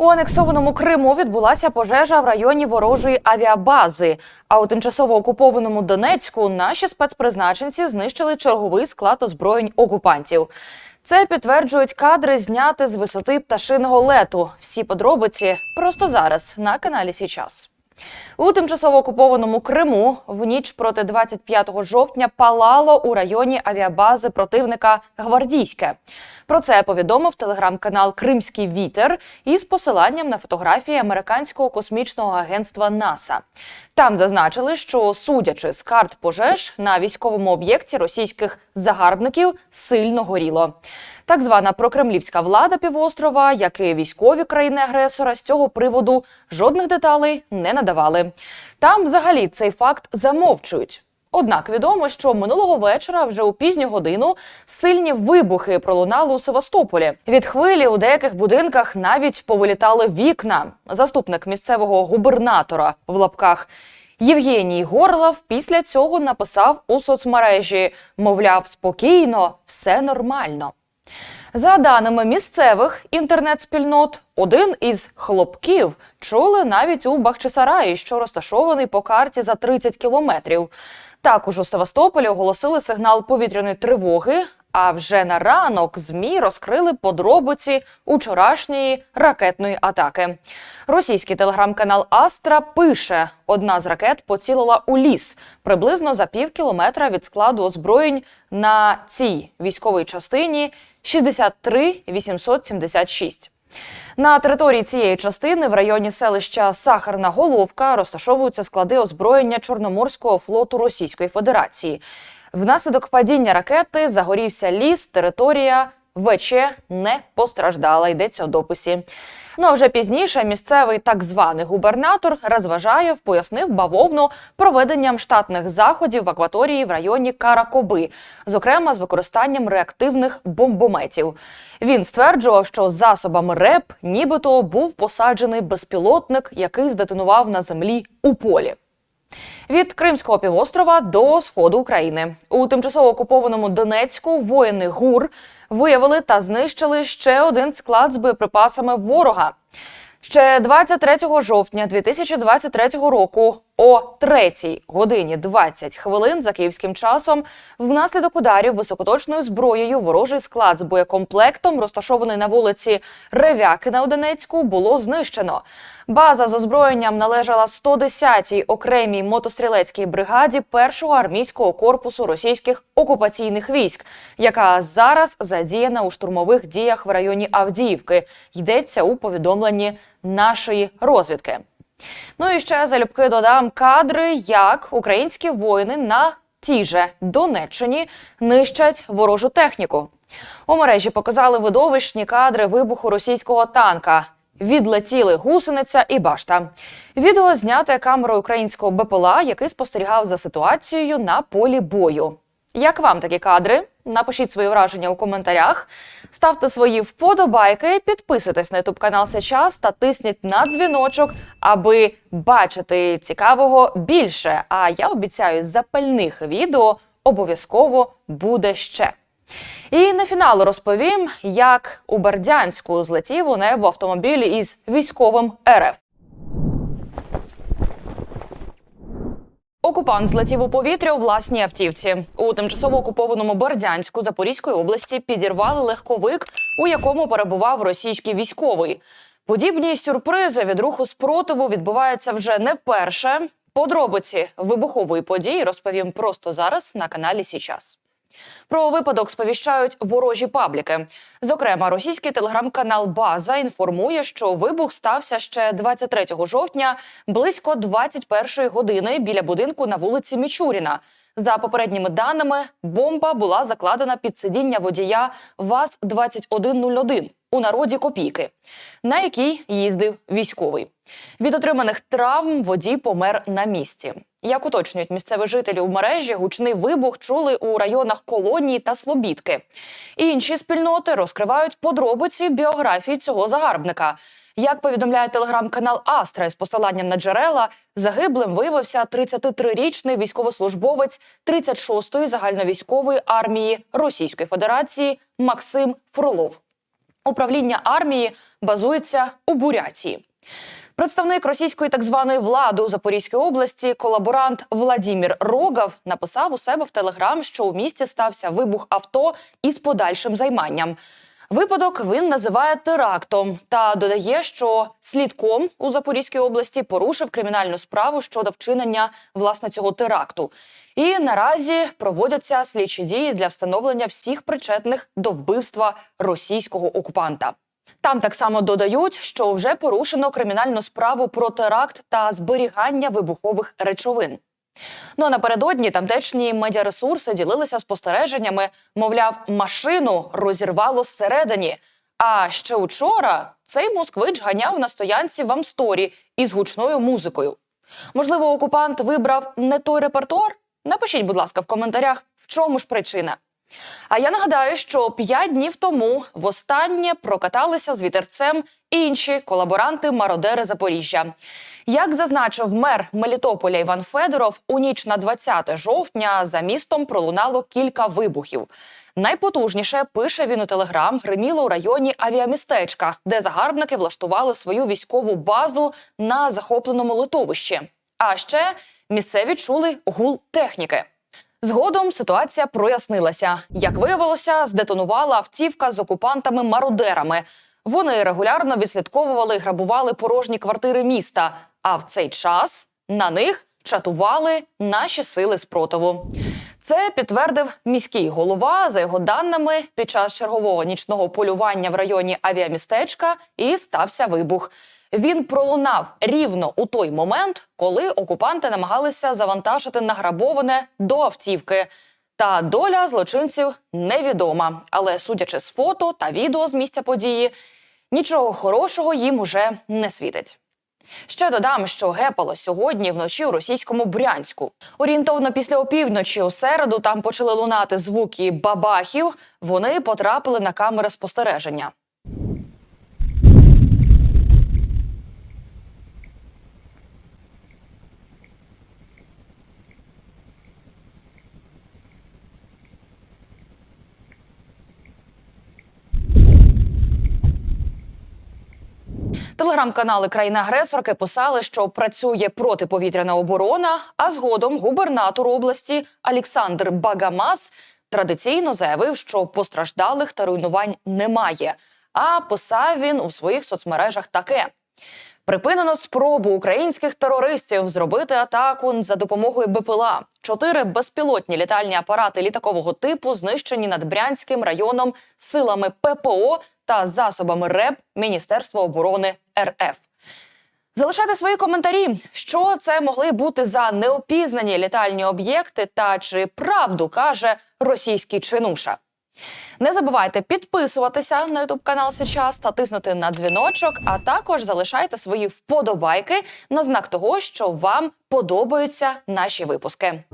У анексованому Криму відбулася пожежа в районі ворожої авіабази. А у тимчасово окупованому Донецьку наші спецпризначенці знищили черговий склад озброєнь окупантів. Це підтверджують кадри, зняти з висоти пташиного лету. Всі подробиці просто зараз на каналі Січас. У тимчасово окупованому Криму в ніч проти 25 жовтня палало у районі авіабази противника Гвардійське. Про це повідомив телеграм-канал Кримський вітер із посиланням на фотографії американського космічного агентства НАСА. Там зазначили, що судячи з карт пожеж на військовому об'єкті російських загарбників сильно горіло. Так звана прокремлівська влада півострова, як і військові країни-агресора, з цього приводу жодних деталей не надавали. Там взагалі цей факт замовчують. Однак відомо, що минулого вечора, вже у пізню годину, сильні вибухи пролунали у Севастополі. Від хвилі у деяких будинках навіть повилітали вікна. Заступник місцевого губернатора в лапках Євгеній Горлов після цього написав у соцмережі: мовляв, спокійно, все нормально. За даними місцевих інтернет-спільнот, один із хлопків чули навіть у Бахчисараї, що розташований по карті за 30 кілометрів. Також у Севастополі оголосили сигнал повітряної тривоги. А вже на ранок змі розкрили подробиці учорашньої ракетної атаки. Російський телеграм-канал Астра пише: одна з ракет поцілила у ліс приблизно за пів кілометра від складу озброєнь на цій військовій частині 63 876. На території цієї частини в районі селища Сахарна Головка розташовуються склади озброєння Чорноморського флоту Російської Федерації. Внаслідок падіння ракети загорівся ліс, територія ВЧ не постраждала. Йдеться у дописі. Ну а вже пізніше місцевий так званий губернатор розважає, пояснив бавовну проведенням штатних заходів в акваторії в районі Каракоби, зокрема з використанням реактивних бомбометів. Він стверджував, що засобами РЕП нібито був посаджений безпілотник, який здетонував на землі у полі. Від Кримського півострова до сходу України у тимчасово окупованому Донецьку воїни ГУР виявили та знищили ще один склад з боєприпасами ворога. Ще 23 жовтня 2023 року о 3 годині 20 хвилин за київським часом внаслідок ударів високоточною зброєю ворожий склад з боєкомплектом, розташований на вулиці Ревякина у Донецьку, було знищено. База з озброєнням належала 110-й окремій мотострілецькій бригаді першого армійського корпусу російських окупаційних військ, яка зараз задіяна у штурмових діях в районі Авдіївки. Йдеться у повідомленні нашої розвідки. Ну і ще залюбки додам кадри, як українські воїни на тій же Донеччині нищать ворожу техніку. У мережі показали видовищні кадри вибуху російського танка. Відлетіли гусениця і башта. Відео зняте камерою українського БПЛА, який спостерігав за ситуацією на полі бою. Як вам такі кадри? Напишіть свої враження у коментарях, ставте свої вподобайки, підписуйтесь на ютуб канал Сейчас та тисніть на дзвіночок, аби бачити цікавого більше. А я обіцяю, запальних відео обов'язково буде ще. І на фінал розповім, як у Бердянську злетів у небо автомобіль із військовим РФ. Окупант злетів у повітря у власній автівці. У тимчасово окупованому Бердянську Запорізької області підірвали легковик, у якому перебував російський військовий. Подібні сюрпризи від руху спротиву відбуваються вже не вперше. Подробиці вибухової події розповім просто зараз на каналі Січас. Про випадок сповіщають ворожі пабліки. Зокрема, російський телеграм-канал База інформує, що вибух стався ще 23 жовтня близько 21 години біля будинку на вулиці Мічуріна. За попередніми даними, бомба була закладена під сидіння водія ВАЗ-2101 у народі копійки, на якій їздив військовий. Від отриманих травм водій помер на місці. Як уточнюють місцеві жителі у мережі, гучний вибух чули у районах колонії та Слобідки. Інші спільноти розкривають подробиці біографії цього загарбника. Як повідомляє телеграм-канал Астра з посиланням на джерела, загиблим виявився 33-річний військовослужбовець 36-ї загальновійськової армії Російської Федерації Максим Фролов. Управління армії базується у Бурятії. Представник російської так званої влади у Запорізькій області, колаборант Владімір Рогав, написав у себе в телеграм, що у місті стався вибух авто із подальшим займанням. Випадок він називає терактом та додає, що слідком у Запорізькій області порушив кримінальну справу щодо вчинення власне цього теракту. І наразі проводяться слідчі дії для встановлення всіх причетних до вбивства російського окупанта. Там так само додають, що вже порушено кримінальну справу про теракт та зберігання вибухових речовин. Ну а напередодні тамтешні медіаресурси ділилися спостереженнями, мовляв, машину розірвало зсередині. А ще учора цей москвич ганяв на стоянці в Амсторі із гучною музикою. Можливо, окупант вибрав не той репертуар? Напишіть, будь ласка, в коментарях, в чому ж причина. А я нагадаю, що п'ять днів тому востаннє прокаталися з вітерцем інші колаборанти-мародери Запоріжжя. Як зазначив мер Мелітополя Іван Федоров, у ніч на 20 жовтня за містом пролунало кілька вибухів. Найпотужніше пише він у телеграм гриміло у районі авіамістечка, де загарбники влаштували свою військову базу на захопленому литовищі. А ще місцеві чули гул техніки. Згодом ситуація прояснилася. Як виявилося, здетонувала автівка з окупантами-мародерами. Вони регулярно відслідковували і грабували порожні квартири міста. А в цей час на них чатували наші сили спротиву. Це підтвердив міський голова. За його даними, під час чергового нічного полювання в районі авіамістечка і стався вибух. Він пролунав рівно у той момент, коли окупанти намагалися завантажити награбоване до автівки. Та доля злочинців невідома. Але судячи з фото та відео з місця події, нічого хорошого їм уже не світить. Ще додам, що гепало сьогодні вночі у російському Брянську. Орієнтовно після опівночі у середу там почали лунати звуки бабахів. Вони потрапили на камери спостереження. Телеграм-канали країни-агресорки писали, що працює протиповітряна оборона. А згодом губернатор області Олександр Багамас традиційно заявив, що постраждалих та руйнувань немає. А писав він у своїх соцмережах таке. Припинено спробу українських терористів зробити атаку за допомогою БПЛА. Чотири безпілотні літальні апарати літакового типу знищені над Брянським районом силами ППО та засобами РЕБ Міністерства оборони РФ. Залишайте свої коментарі, що це могли бути за неопізнані літальні об'єкти, та чи правду каже російський чинуша. Не забувайте підписуватися на YouTube канал Сейчас та тиснути на дзвіночок, а також залишайте свої вподобайки на знак того, що вам подобаються наші випуски.